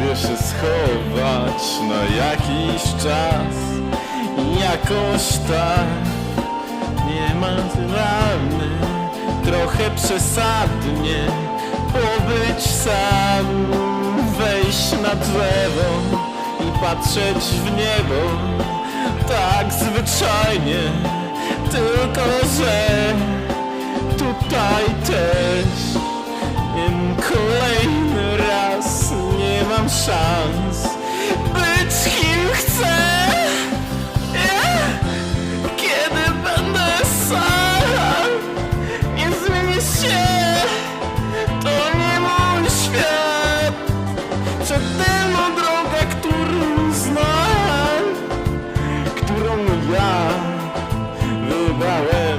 Mogę się schować na jakiś czas. Jakoś tak Nie ma rany. Trochę przesadnie Pobyć sam. Wejść na drzewo I patrzeć w niebo Tak zwyczajnie szans. Być kim chcę Kiedy będę sam. Nie zmieni się To nie mój świat. Przed tym droga, którą znam Którą ja wybrałem.